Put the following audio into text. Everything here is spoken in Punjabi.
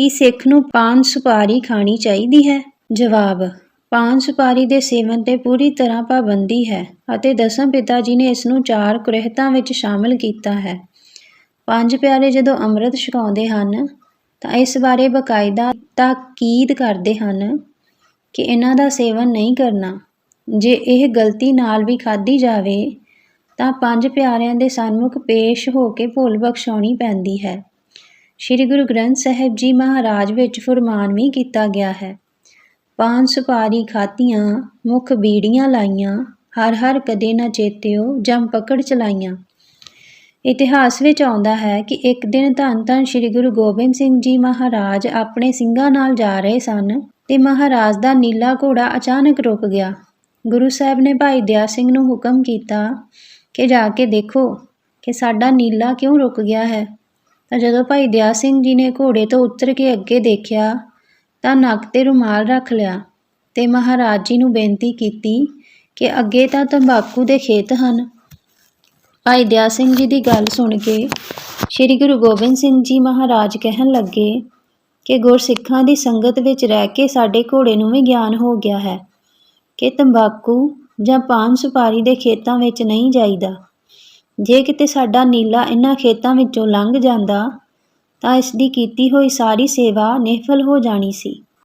ਕੀ ਸਿੱਖ ਨੂੰ ਪਾਨ ਸੁਪਾਰੀ ਖਾਣੀ ਚਾਹੀਦੀ ਹੈ? ਜਵਾਬ, ਪਾਨ ਸੁਪਾਰੀ ਦੇ ਸੇਵਨ ਤੇ ਪੂਰੀ ਤਰ੍ਹਾਂ ਪਾਬੰਦੀ ਹੈ ਅਤੇ ਦਸਮ ਪਿਤਾ ਜੀ ਨੇ ਇਸ ਨੂੰ ਚਾਰ ਕੁਰਹਿਤਾਂ ਵਿੱਚ ਸ਼ਾਮਲ ਕੀਤਾ ਹੈ। ਪੰਜ ਪਿਆਰੇ ਜਦੋਂ ਅੰਮ੍ਰਿਤ ਛਕਾਉਂਦੇ ਹਨ, ਤਾਂ ਇਸ ਬਾਰੇ ਬਕਾਇਦਾ ਤਾਕੀਦ ਕਰਦੇ ਹਨ ਕਿ ਇਹਨਾਂ ਦਾ ਸੇਵਨ ਨਹੀਂ ਕਰਨਾ। ਜੇ ਇਹ ਗਲਤੀ ਨਾਲ ਵੀ ਖਾਧੀ ਜਾਵੇ, ਤਾਂ ਪੰਜ ਪਿਆਰਿਆਂ ਦੇ ਸਨਮੁਖ ਪੇਸ਼ ਹੋ ਕੇ ਭੁੱਲ ਬਖਸ਼ਾਉਣੀ ਪੈਂਦੀ ਹੈ। ਸ੍ਰੀ ਗੁਰੂ ਗ੍ਰੰਥ ਸਾਹਿਬ ਜੀ ਮਹਾਰਾਜ ਵਿੱਚ ਫਰਮਾਨ ਵੀ ਕੀਤਾ ਗਿਆ ਹੈ। ਪਾਨ ਸੁਪਾਰੀ ਖਾਤੀਆਂ ਮੁਖ ਬੀੜੀਆਂ ਲਾਈਆਂ, ਹਰ ਹਰ ਕਦੇ ਨਾ ਚੇਤਿਓ, ਜਮ ਪਕੜ ਚਲਾਈਆਂ। ਇਤਿਹਾਸ ਵਿੱਚ ਆਉਂਦਾ ਹੈ ਕਿ ਇੱਕ ਦਿਨ ਧੰਨ ਧੰਨ ਸ੍ਰੀ ਗੁਰੂ ਗੋਬਿੰਦ ਸਿੰਘ ਜੀ ਮਹਾਰਾਜ ਆਪਣੇ ਸਿੰਘਾਂ ਨਾਲ ਜਾ ਰਹੇ ਸਨ ਤੇ ਮਹਾਰਾਜ ਦਾ ਨੀਲਾ ਘੋੜਾ ਅਚਾਨਕ ਰੁਕ ਗਿਆ। ਗੁਰੂ ਸਾਹਿਬ ਨੇ ਭਾਈ ਦਿਆ ਸਿੰਘ ਨੂੰ ਹੁਕਮ ਕੀਤਾ ਕਿ ਜਾ ਕੇ ਦੇਖੋ ਕਿ ਸਾਡਾ ਨੀਲਾ ਕਿਉਂ ਰੁਕ ਗਿਆ ਹੈ। ਤਾਂ ਜਦੋਂ ਭਾਈ ਦਇਆ ਸਿੰਘ ਜੀ ਨੇ ਘੋੜੇ ਤੋਂ ਉਤਰ ਕੇ ਅੱਗੇ ਦੇਖਿਆ, ਤਾਂ ਨੱਕ ਤੇ ਰੁਮਾਲ ਰੱਖ ਲਿਆ ਤੇ ਮਹਾਰਾਜ ਜੀ ਨੂੰ ਬੇਨਤੀ ਕੀਤੀ ਕਿ ਅੱਗੇ ਤਾਂ ਤੰਬਾਕੂ ਦੇ ਖੇਤ ਹਨ। ਭਾਈ ਦਇਆ ਸਿੰਘ ਜੀ ਦੀ ਗੱਲ ਸੁਣ ਕੇ ਸ੍ਰੀ ਗੁਰੂ ਗੋਬਿੰਦ ਸਿੰਘ ਜੀ ਮਹਾਰਾਜ ਕਹਿਣ ਲੱਗੇ ਕਿ ਗੁਰਸਿੱਖਾਂ ਦੀ ਸੰਗਤ ਵਿੱਚ ਰਹਿ ਕੇ ਸਾਡੇ ਘੋੜੇ ਨੂੰ ਵੀ ਗਿਆਨ ਹੋ ਗਿਆ ਹੈ ਕਿ ਤੰਬਾਕੂ ਜਾਂ ਪਾਨ ਸੁਪਾਰੀ ਦੇ ਖੇਤਾਂ ਵਿੱਚ ਨਹੀਂ ਜਾਈਦਾ। ਜੇ ਕਿਤੇ ਸਾਡਾ ਨੀਲਾ ਇਹਨਾਂ ਖੇਤਾਂ ਵਿੱਚੋਂ ਲੰਘ ਜਾਂਦਾ ਤਾਂ ਇਸ ਦੀ ਕੀਤੀ ਹੋਈ ਸਾਰੀ ਸੇਵਾ ਨਿਫਲ ਹੋ ਜਾਣੀ ਸੀ।